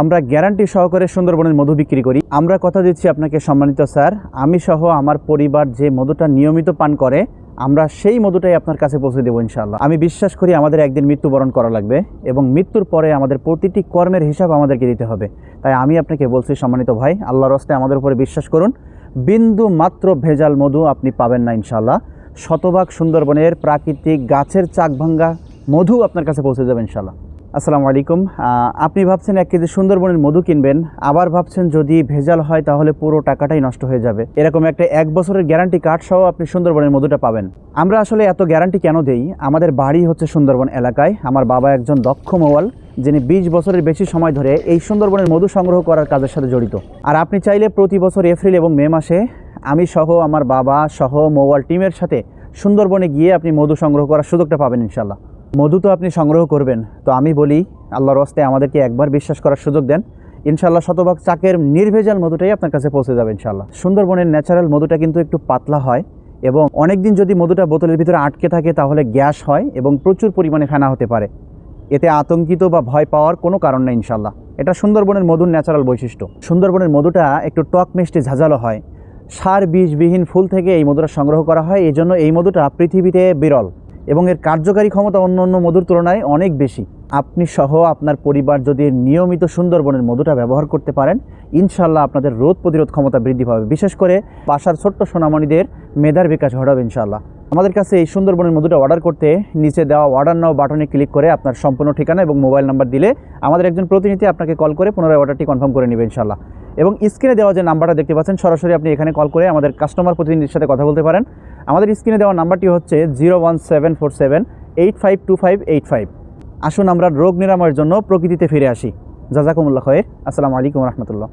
আমরা গ্যারান্টি সহকারে সুন্দরবনের মধু বিক্রি করি। আমরা কথা দিচ্ছি আপনাকে সম্মানিত স্যার। আমি সহ আমার পরিবার যে মধুটা নিয়মিত পান করে, আমরা সেই মধুটাই আপনার কাছে পৌঁছে দেবো ইনশাল্লাহ আমি বিশ্বাস করি আমাদের একদিন মৃত্যুবরণ করা লাগবে এবং মৃত্যুর পরে আমাদের প্রতিটি কর্মের হিসাব আমাদেরকে দিতে হবে। তাই আমি আপনাকে বলছি, সম্মানিত ভাই, আল্লাহর রস্তে আমাদের উপরে বিশ্বাস করুন। বিন্দু মাত্র ভেজাল মধু আপনি পাবেন না ইনশাল্লাহ শতভাগ সুন্দরবনের প্রাকৃতিক গাছের চাক ভাঙ্গা মধু আপনার কাছে পৌঁছে যাবে ইনশাল্লাহ আসসালামু আলাইকুম। আপনি ভাবছেন এক কেজি সুন্দরবনের মধু কিনবেন, আবার ভাবছেন যদি ভেজাল হয় তাহলে পুরো টাকাটাই নষ্ট হয়ে যাবে। এরকম একটা এক বছরের গ্যারান্টি কার্ড সহ আপনি সুন্দরবনের মধুটা পাবেন। আমরা আসলে এত গ্যারান্টি কেন দেই? আমাদের বাড়ি হচ্ছে সুন্দরবন এলাকায়। আমার বাবা একজন দক্ষ মোয়াল যিনি বিশ বছরের বেশি সময় ধরে এই সুন্দরবনের মধু সংগ্রহ করার কাজের সাথে জড়িত। আর আপনি চাইলে প্রতি বছর এপ্রিল এবং মে মাসে আমি সহ আমার বাবা সহ মোয়াল টিমের সাথে সুন্দরবনে গিয়ে আপনি মধু সংগ্রহ করার সুযোগটা পাবেন ইনশাল্লাহ মধু তো আপনি সংগ্রহ করবেন, তো আমি বলি আল্লাহর হস্তে আমাদেরকে একবার বিশ্বাস করার সুযোগ দেন। ইনশাল্লাহ শতভাগ চাকের নির্ভেজাল মধুটাই আপনার কাছে পৌঁছে যাবে ইনশাল্লাহ সুন্দরবনের ন্যাচারাল মধুটা কিন্তু একটু পাতলা হয় এবং অনেক দিন যদি মধুটা বোতলের ভিতরে আটকে থাকে তাহলে গ্যাস হয় এবং প্রচুর পরিমাণে ফেনা হতে পারে। এতে আতঙ্কিত বা ভয় পাওয়ার কোনো কারণ নেই ইনশাল্লাহ এটা সুন্দরবনের মধুর ন্যাচারাল বৈশিষ্ট্য। সুন্দরবনের মধুটা একটু টক মিষ্টি ঝাঁঝালো হয়। সার বীজবিহীন ফুল থেকে এই মধুটা সংগ্রহ করা হয় এই জন্য এই মধুটা পৃথিবীতে বিরল। এবং এর কার্যকারী ক্ষমতা অন্য অন্য মধুর তুলনায় অনেক বেশি। আপনি সহ আপনার পরিবার যদি নিয়মিত সুন্দরবনের মধুটা ব্যবহার করতে পারেন ইনশাল্লাহ আপনাদের রোদ প্রতিরোধ ক্ষমতা বৃদ্ধি পাবে। বিশেষ করে বাসার ছোট্ট সোনামণিদের মেধার বিকাশ ঘটাবে ইনশাল্লাহ আমাদের কাছে এই সুন্দরবনের মধুটা অর্ডার করতে নিচে দেওয়া অর্ডার নাও বাটনে ক্লিক করে আপনার সম্পূর্ণ ঠিকানা এবং মোবাইল নাম্বার দিলে আমাদের একজন প্রতিনিধি আপনাকে কল করে পুনরায় অর্ডারটি কনফার্ম করে নেবে ইনশাল্লাহ এবং স্ক্রিনে দেওয়া যে নাম্বারটা দেখতে পাচ্ছেন, সরাসরি আপনি এখানে কল করে আমাদের কাস্টমার প্রতিনিধির সাথে কথা বলতে পারেন। আমাদের স্ক্রিনে দেওয়া নাম্বারটি হচ্ছে zero one seven four seven eight five two five eight five. আসুন আমরা রোগ নিরাময়ের জন্য প্রকৃতিতে ফিরে আসি। জাজাকুমুল্লাহ খয়ের আসসালামু আলাইকুম রহমতুল্লাহ।